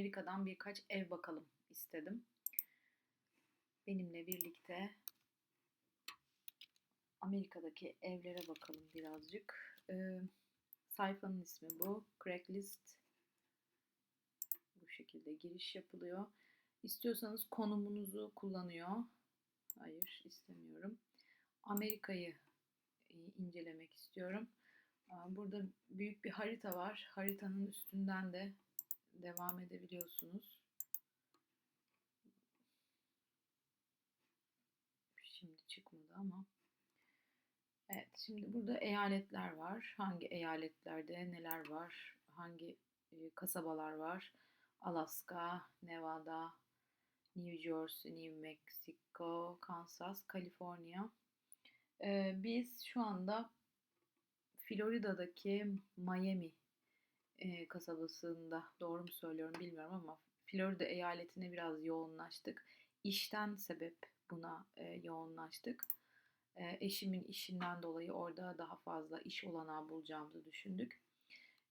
Amerika'dan birkaç ev bakalım istedim. Benimle birlikte Amerika'daki evlere bakalım birazcık. Ee, sayfanın ismi bu. Craigslist. Bu şekilde giriş yapılıyor. İstiyorsanız konumunuzu kullanıyor. Hayır istemiyorum. Amerika'yı incelemek istiyorum. Burada büyük bir harita var. Haritanın üstünden de devam edebiliyorsunuz. Şimdi çıkmadı ama. Evet, şimdi burada eyaletler var. Hangi eyaletlerde neler var? Hangi e, kasabalar var? Alaska, Nevada, New Jersey, New Mexico, Kansas, Kaliforniya. Ee, biz şu anda Florida'daki Miami e, kasabasında doğru mu söylüyorum bilmiyorum ama Florida eyaletine biraz yoğunlaştık. İşten sebep buna e, yoğunlaştık. E, eşimin işinden dolayı orada daha fazla iş olanağı bulacağımızı düşündük.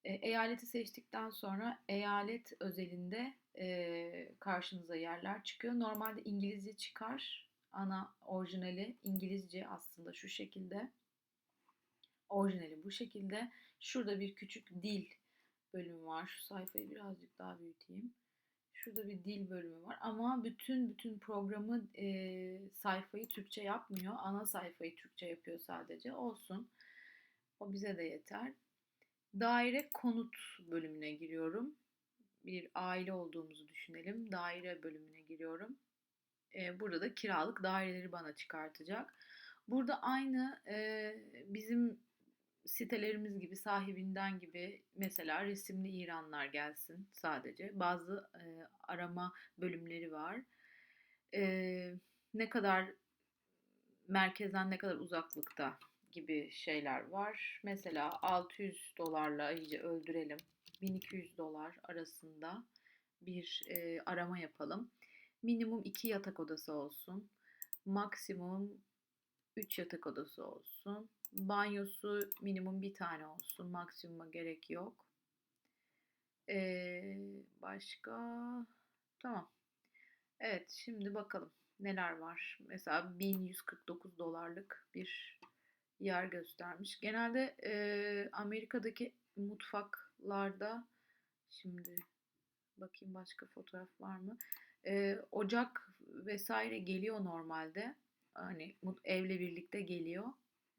E, eyaleti seçtikten sonra eyalet özelinde e, karşınıza yerler çıkıyor. Normalde İngilizce çıkar. Ana orijinali İngilizce aslında şu şekilde. Orijinali bu şekilde. Şurada bir küçük dil bölümü var. Şu sayfayı birazcık daha büyüteyim. Şurada bir dil bölümü var ama bütün bütün programı e, sayfayı Türkçe yapmıyor. Ana sayfayı Türkçe yapıyor sadece. Olsun. O bize de yeter. Daire konut bölümüne giriyorum. Bir aile olduğumuzu düşünelim. Daire bölümüne giriyorum. E, burada da kiralık daireleri bana çıkartacak. Burada aynı e, bizim sitelerimiz gibi sahibinden gibi mesela resimli İranlar gelsin sadece. Bazı e, arama bölümleri var. E, ne kadar merkezden ne kadar uzaklıkta gibi şeyler var. Mesela 600 dolarla iyice öldürelim. 1200 dolar arasında bir e, arama yapalım. Minimum 2 yatak odası olsun. Maksimum 3 yatak odası olsun. Banyosu minimum bir tane olsun. Maksimuma gerek yok. Ee, başka? Tamam. Evet şimdi bakalım neler var. Mesela 1149 dolarlık bir yer göstermiş. Genelde e, Amerika'daki mutfaklarda şimdi bakayım başka fotoğraf var mı? E, ocak vesaire geliyor normalde. Hani evle birlikte geliyor.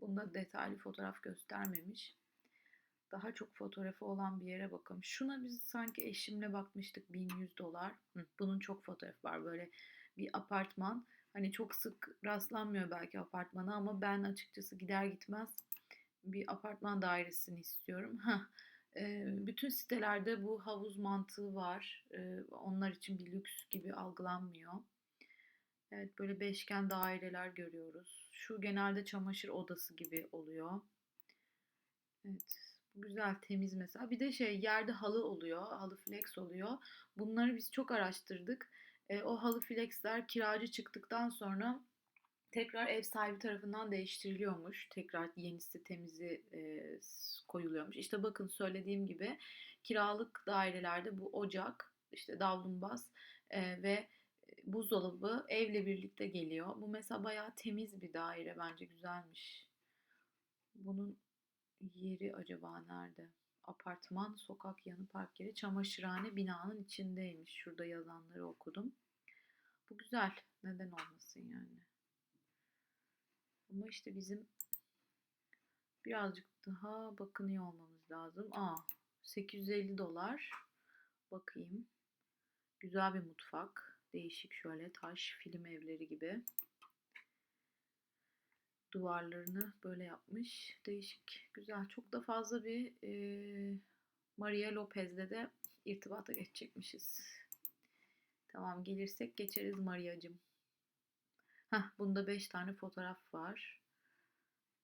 Bunda detaylı fotoğraf göstermemiş. Daha çok fotoğrafı olan bir yere bakalım. Şuna biz sanki eşimle bakmıştık 1100 dolar. Bunun çok fotoğrafı var böyle bir apartman. Hani çok sık rastlanmıyor belki apartmana ama ben açıkçası gider gitmez bir apartman dairesini istiyorum. E, bütün sitelerde bu havuz mantığı var. E, onlar için bir lüks gibi algılanmıyor. Evet böyle beşgen daireler görüyoruz. Şu genelde çamaşır odası gibi oluyor. Evet bu güzel temiz mesela. Bir de şey yerde halı oluyor. Halı flex oluyor. Bunları biz çok araştırdık. E, o halı flexler kiracı çıktıktan sonra tekrar ev sahibi tarafından değiştiriliyormuş. Tekrar yenisi temizi e, koyuluyormuş. İşte bakın söylediğim gibi kiralık dairelerde bu ocak, işte davlumbaz e, ve buzdolabı evle birlikte geliyor. Bu mesela bayağı temiz bir daire bence güzelmiş. Bunun yeri acaba nerede? Apartman, sokak yanı park yeri, çamaşırhane binanın içindeymiş. Şurada yazanları okudum. Bu güzel. Neden olmasın yani? Ama işte bizim birazcık daha bakınıyor olmamız lazım. Aa 850 dolar. Bakayım. Güzel bir mutfak. Değişik şöyle taş film evleri gibi. Duvarlarını böyle yapmış. Değişik, güzel. Çok da fazla bir e, Maria Lopez'le de irtibata geçecekmişiz. Tamam gelirsek geçeriz Maria'cığım. Hah bunda 5 tane fotoğraf var.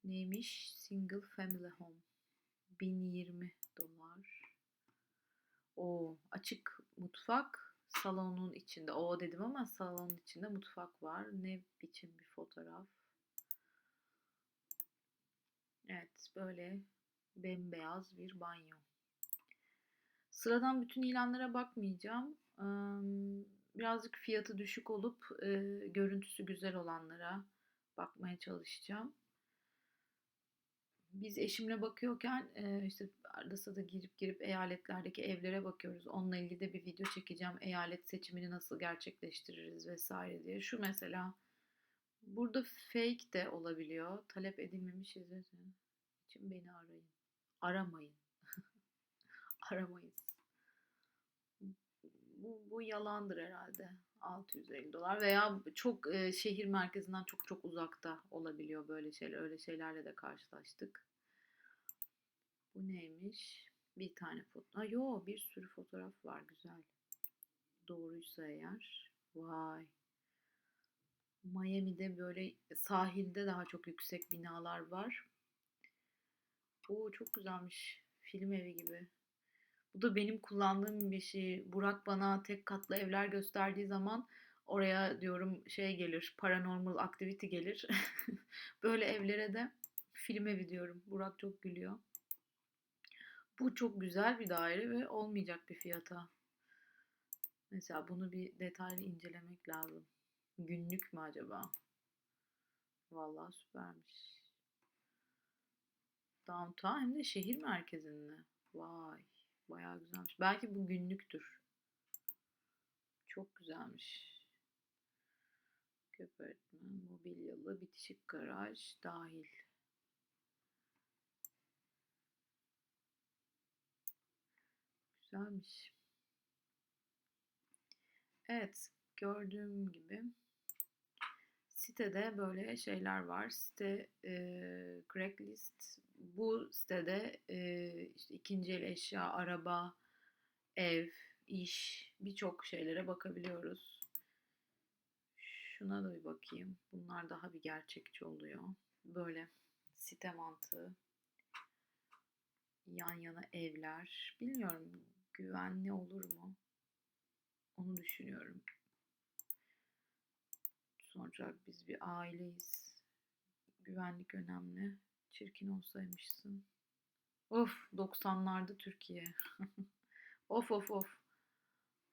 Neymiş? Single Family Home. 1020 dolar. O açık mutfak salonun içinde. O dedim ama salonun içinde mutfak var. Ne biçim bir fotoğraf. Evet böyle bembeyaz bir banyo. Sıradan bütün ilanlara bakmayacağım. Birazcık fiyatı düşük olup, görüntüsü güzel olanlara bakmaya çalışacağım. Biz eşimle bakıyorken, işte, arada sırada girip girip eyaletlerdeki evlere bakıyoruz. Onunla ilgili de bir video çekeceğim. Eyalet seçimini nasıl gerçekleştiririz vs. diye. Şu mesela, burada fake de olabiliyor. Talep edilmemiş hizmet için beni arayın. Aramayın. Aramayız. Bu, bu yalandır herhalde. 650 dolar veya çok e, şehir merkezinden çok çok uzakta olabiliyor böyle şeyler. Öyle şeylerle de karşılaştık. Bu neymiş? Bir tane foto. Aa, yo bir sürü fotoğraf var güzel. Doğruysa eğer. Vay. Miami'de böyle sahilde daha çok yüksek binalar var. Oo çok güzelmiş. Film evi gibi. Bu da benim kullandığım bir şey. Burak bana tek katlı evler gösterdiği zaman oraya diyorum şey gelir, paranormal activity gelir. Böyle evlere de film evi diyorum. Burak çok gülüyor. Bu çok güzel bir daire ve olmayacak bir fiyata. Mesela bunu bir detaylı incelemek lazım. Günlük mü acaba? Vallahi süpermiş. Downtown hem de şehir merkezinde. Vay. Bayağı güzelmiş. Belki bu günlüktür. Çok güzelmiş. Köpürtme, mobilyalı, bitişik garaj dahil. Güzelmiş. Evet, gördüğüm gibi sitede böyle şeyler var. Site e, Craigslist. Bu sitede e, işte ikinci el eşya, araba, ev, iş birçok şeylere bakabiliyoruz. Şuna da bir bakayım. Bunlar daha bir gerçekçi oluyor. Böyle site mantığı. Yan yana evler. Bilmiyorum güvenli olur mu? Onu düşünüyorum. Sonuçta biz bir aileyiz. Güvenlik önemli. Çirkin olsaymışsın. Of 90'larda Türkiye. of of of.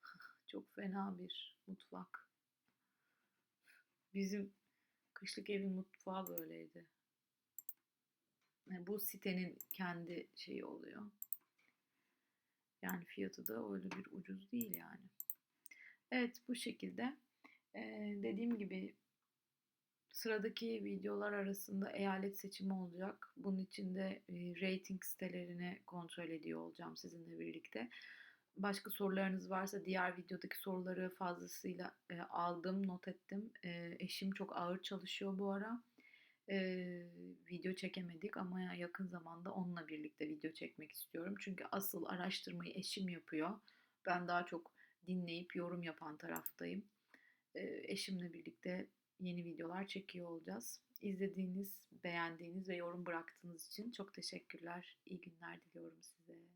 Çok fena bir mutfak. Bizim kışlık evin mutfağı böyleydi. Yani bu sitenin kendi şeyi oluyor. Yani fiyatı da öyle bir ucuz değil yani. Evet bu şekilde. Ee, dediğim gibi sıradaki videolar arasında eyalet seçimi olacak. Bunun için de e, rating sitelerini kontrol ediyor olacağım sizinle birlikte. Başka sorularınız varsa diğer videodaki soruları fazlasıyla e, aldım, not ettim. E, eşim çok ağır çalışıyor bu ara. E, video çekemedik ama yakın zamanda onunla birlikte video çekmek istiyorum. Çünkü asıl araştırmayı eşim yapıyor. Ben daha çok dinleyip yorum yapan taraftayım. E, eşimle birlikte yeni videolar çekiyor olacağız. İzlediğiniz, beğendiğiniz ve yorum bıraktığınız için çok teşekkürler. İyi günler diliyorum size.